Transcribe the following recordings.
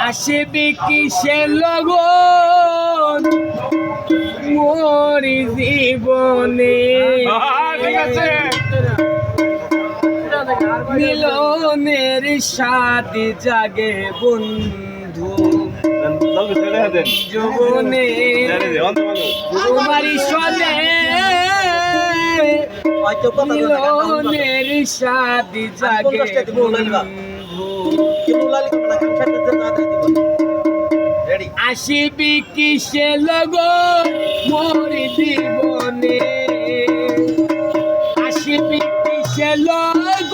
আসবে কিসের লগন? মোর জীবনে। মিলনের সাথে জাগে বন্ধু। জীবনে তোমারই সদে মিলনের সাথে জাগে আসিবি কিসে লগ? মোর জীবনে। আসিবি কিসে লগ?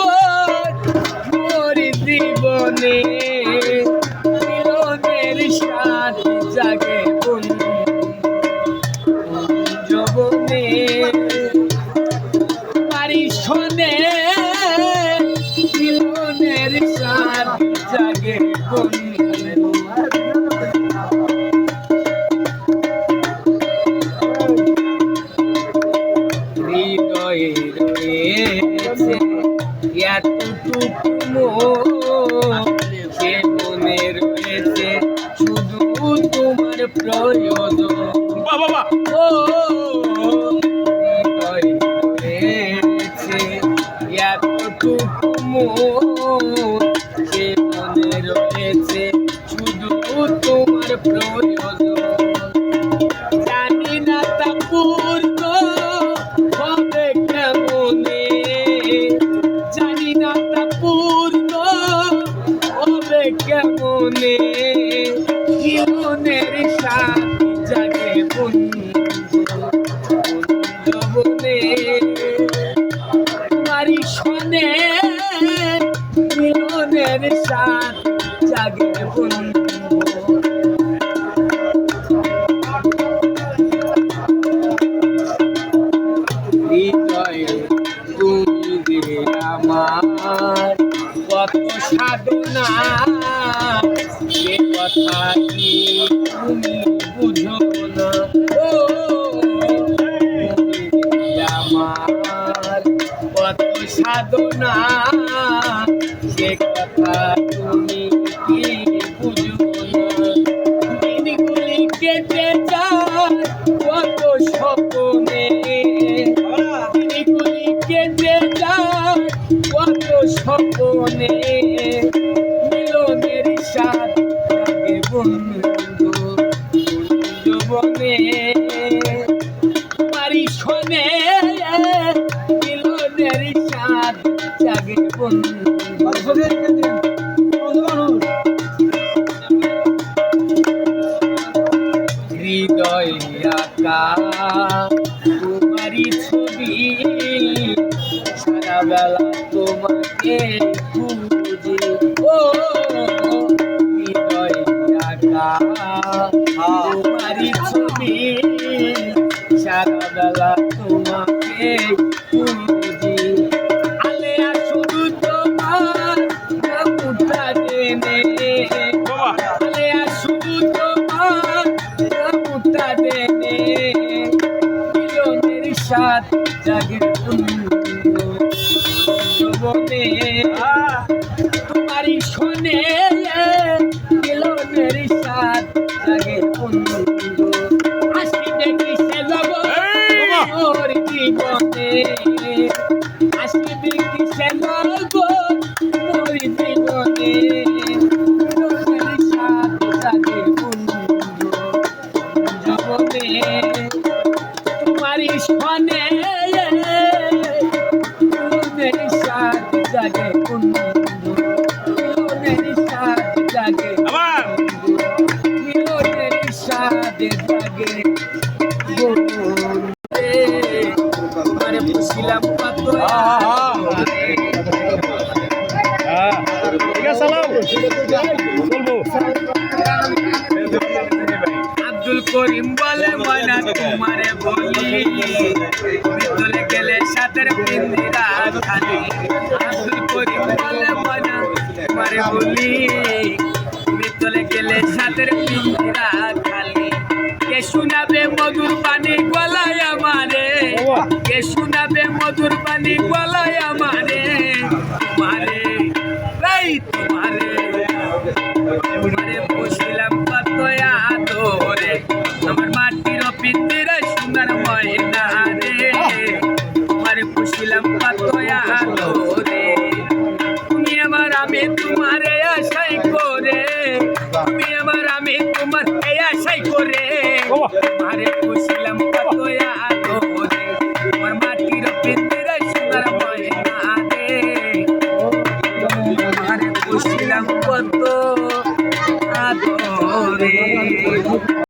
মোর জীবনে। মিলনের সাথ জাগে বন্ধু। জাগে হৃদয়ে রয়েছে এতটুকু সে মনে রয়েছে শুধু তোমার প্রয়োজন। বাবা ও প্রয়োজন জানি না তা পূর্ণ হবে কেমনে জানি না তা পূর্ণ হবে কেমনে সাধনা। সে কথা কি তুমি বুঝো না ও আমার কত সাধনা। সে কথা তুমি কি বুঝো না দিনগুলি কেটে যায়, কত স্বপ্নে লাগে বন্ধু জীবনে পারি শোনে মিলনের সাথ জাগে বন্ধু হৃদয়ে আঁকা তোমারই ছবি সারা বেলা তোমাকে আঁকা তোমারই ছবি। সারা বেলা তোমাকে খুঁজি আলে শুধু তোমার জেনে বাবা। আলে শুধু তোমার নামটা জেনে মিলনের সাথ জাগে তোমারই শোনে আসি দেখি সে জীবনে ঠিক আছে বলব আব্দুল করিম বলে ময়না তোমারে বলি ভিতরে গেলে সাথের পিন্দিরা খালি। আব্দুল করিম বলে ময়না তোমারে বলি ভিতরে গেলে সাথের পিন্দিরা খালি। কে শোনাবে মধুর পানি গলায় আমারে? কে শোনাবে মধুর পানি গলায় আমারে মারে রাই তোমারে। তোমারে বসিলাম কত আদরে, আমার মাটির পিতির সুন্দর ময়না রে তোমারে বসিলাম কত আদরে, তুমি আমার আমি তোমারে আশাই করে, তুমি আমার আমি তোমার এই আশাই করে। You.